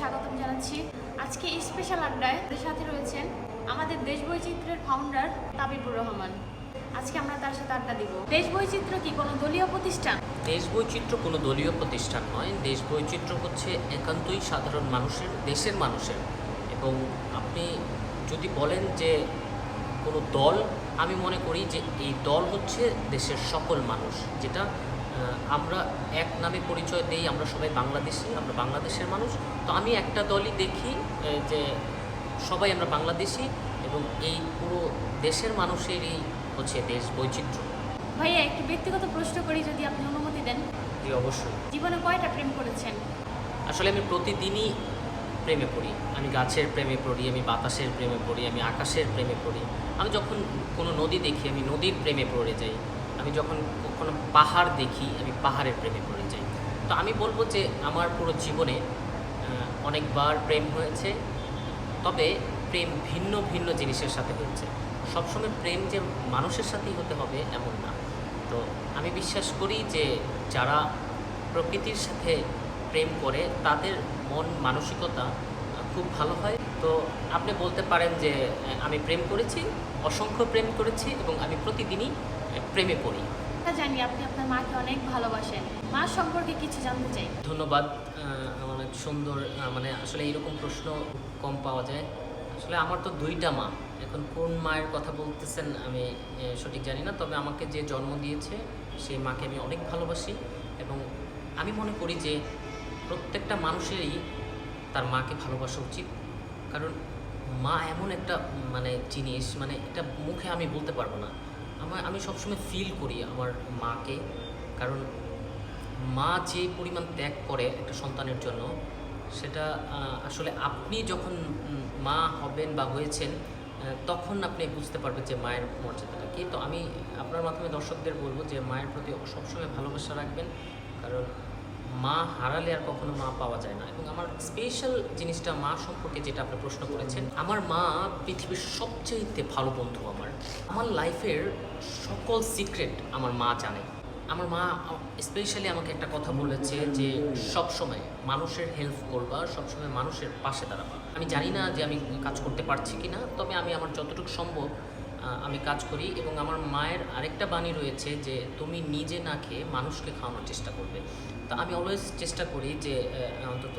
স্বাগতম জানাচ্ছি। আজকে স্পেশাল আড্ডায় সাথে রয়েছেন আমাদের দেশ বৈচিত্র্যের ফাউন্ডার তাবিবুর রহমান। আজকে আমরা তার সাথে আড্ডা দিব। দেশ বৈচিত্র্য কি কোনো দলীয় প্রতিষ্ঠান? দেশ বৈচিত্র্য কোনো দলীয় প্রতিষ্ঠান নয়। দেশ বৈচিত্র্য হচ্ছে একান্তই সাধারণ মানুষের, দেশের মানুষের। এবং আপনি যদি বলেন যে কোনো দল, আমি মনে করি যে এই দল হচ্ছে দেশের সকল মানুষ, যেটা আমরা এক নামে পরিচয় দেই আমরা সবাই বাংলাদেশি আমরা বাংলাদেশের মানুষ। তো আমি একটা দলই দেখি যে সবাই আমরা বাংলাদেশি এবং এই পুরো দেশের মানুষেরই হচ্ছে দেশ বৈচিত্র্য। ভাইয়া একটু ব্যক্তিগত প্রশ্ন করি যদি আপনি অনুমতি দেন। জি অবশ্যই। জীবনে কয়টা প্রেম করেছেন? আসলে আমি প্রতিদিনই প্রেমে পড়ি। আমি গাছের প্রেমে পড়ি আমি বাতাসের প্রেমে পড়ি আমি আকাশের প্রেমে পড়ি। আমি যখন কোনো নদী দেখি আমি নদীর প্রেমে পড়ে যাই। আমি যখন কোনো পাহাড় দেখি, আমি পাহাড়ের প্রেমে পড়ে যাই। তো আমি বলব যে, আমার পুরো জীবনে অনেকবার প্রেম হয়েছে, তবে প্রেম ভিন্ন ভিন্ন জিনিসের সাথে হয়েছে। সবসময় প্রেম যে মানুষের সাথেই হতে হবে, এমন না। তো আমি বিশ্বাস করি যে, যারা প্রকৃতির সাথে প্রেম করে, তাদের মন মানসিকতা খুব ভালো হয়। তো আপনি বলতে পারেন যে আমি প্রেম করেছি অসংখ্য প্রেম করেছি এবং আমি প্রতিদিনই প্রেমে পড়ি। জানি আপনি আপনার মাকে অনেক ভালোবাসেন। মা সম্পর্কে কিছু জানতে চাই। ধন্যবাদ অনেক সুন্দর মানে আসলে এরকম প্রশ্ন কম পাওয়া যায়। আসলে আমার তো দুইটা মা। এখন কোন মায়ের কথা বলতেছেন আমি সঠিক জানি না। তবে আমাকে যে জন্ম দিয়েছে সেই মাকে আমি অনেক ভালোবাসি এবং আমি মনে করি যে প্রত্যেকটা মানুষেরই তার মাকে ভালোবাসা উচিত। কারণ মা এমন একটা মানে জিনিস মানে এটা মুখে আমি বলতে পারব না। আমার, আমি সবসময় ফিল করি আমার মাকে। কারণ মা যে পরিমাণ ত্যাগ করে একটা সন্তানের জন্য, সেটা আসলে আপনি যখন মা হবেন বা হয়েছেন তখন আপনি বুঝতে পারবেন যে মায়ের মর্যাদাটা কি। তো আমি আপনার মাধ্যমে দর্শকদের বলব যে মায়ের প্রতি সবসময় ভালোবাসা রাখবেন। কারণ মা হারালে আর কখনো মা পাওয়া যায় না। এবং আমার স্পেশাল জিনিসটা মা সম্পর্কে যেটা আপনি প্রশ্ন করেছেন, আমার মা পৃথিবীর সবচেয়ে ভালো বন্ধু আমার। আমার লাইফের সকল সিক্রেট আমার মা জানে। আমার মা স্পেশালি আমাকে একটা কথা বলেছে যে সব সময় মানুষের হেল্প করবা, সবসময় মানুষের পাশে দাঁড়াবা। আমি জানি না যে আমি কাজ করতে পারছি কি না তবে আমি আমার যতটুকু সম্ভব আমি কাজ করি এবং আমার মায়ের আরেকটা বাণী রয়েছে যে তুমি নিজে না খেয়ে মানুষকে খাওয়ানোর চেষ্টা করবে। তো আমি অলওয়েজ চেষ্টা করি যে অন্তত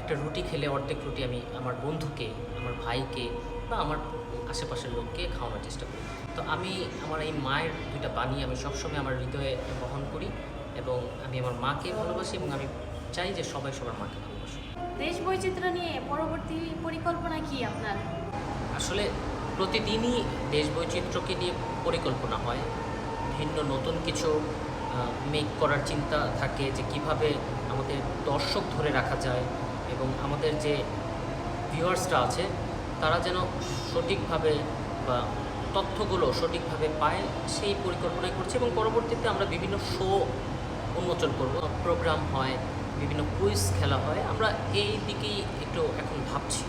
একটা রুটি খেলে অর্ধেক রুটি আমি আমার বন্ধুকে আমার ভাইকে বা আমার আশেপাশের লোককে খাওয়ানোর চেষ্টা করি। তো আমি আমার এই মায়ের দুইটা বাণী আমি সবসময় আমার হৃদয়ে বহন করি এবং আমি আমার মাকে ভালোবাসি এবং আমি চাই যে সবাই সবার মাকে ভালোবাসি দেশ বৈচিত্র্য নিয়ে পরবর্তী পরিকল্পনা কি আপনার? আসলে প্রতিদিনই দেশ বৈচিত্র্যকে নিয়ে পরিকল্পনা হয়, ভিন্ন নতুন কিছু মেক করার চিন্তা থাকে যে কীভাবে আমাদের দর্শক ধরে রাখা যায় এবং আমাদের যে ভিউয়ার্সরা আছে, তারা যেন সঠিকভাবে বা তথ্যগুলো সঠিকভাবে পায়, সেই পরিকল্পনাই করছে এবং পরবর্তীতে আমরা বিভিন্ন শো উন্মোচন করব। প্রোগ্রাম হয়, বিভিন্ন কুইজ খেলা হয়, আমরা এই দিকেই একটু এখন ভাবছি।